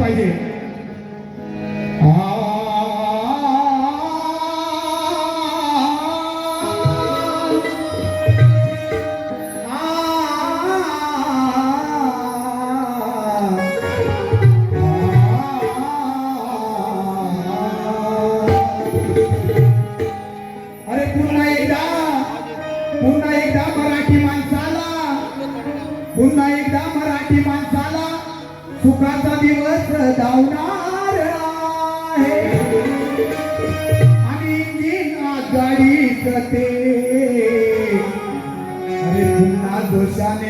पाहिजे. सुखाचा दिवस धावणार आहे. आणि इंजिन ते. पुन्हा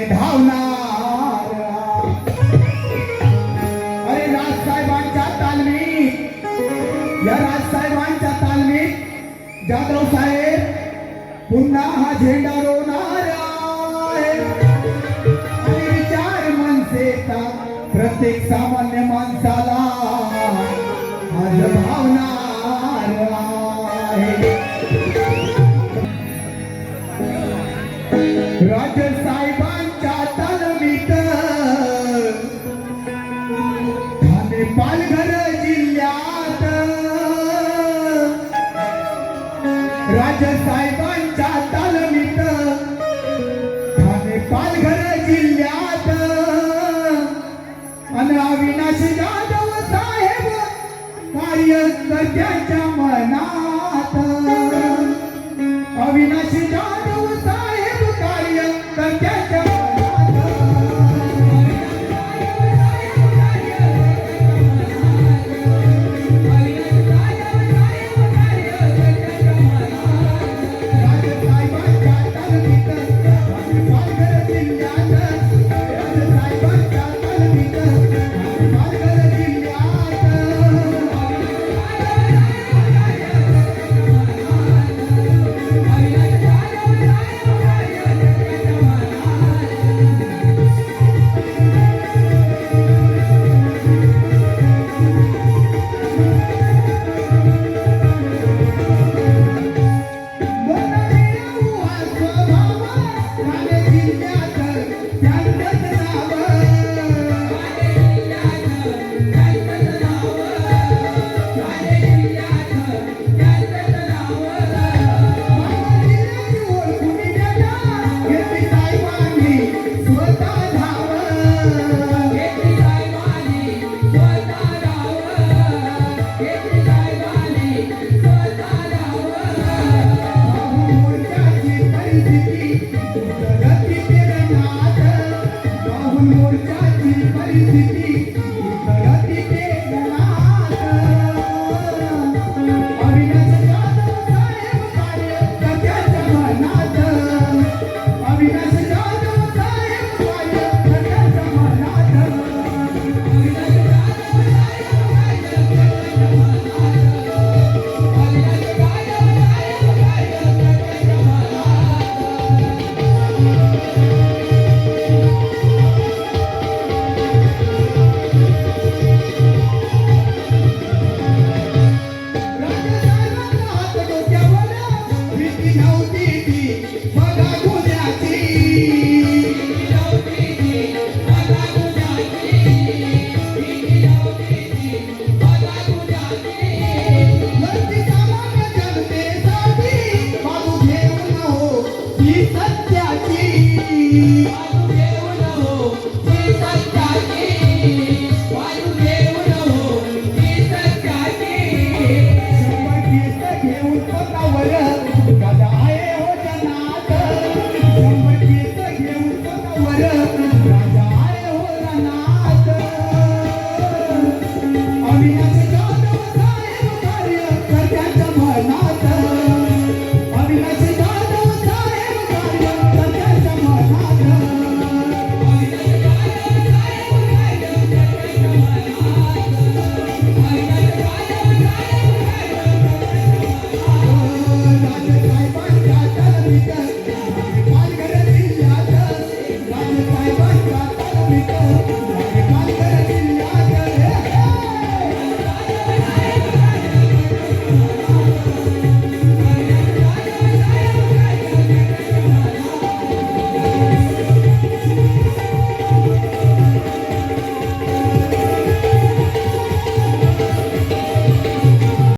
धावणार अरे राजसाहेबांच्या या राजसाहेबांच्या साहेब पुन्हा हा झेंडा रोवणार प्रत्येक सामान्य माणसाला आज भावणार आहे राजसाहेबांच्या तालमीत ठाणे पालघर जिल्ह्यात. राजसाहेबांच्या तालमीत Thane Palghar até a. Amen.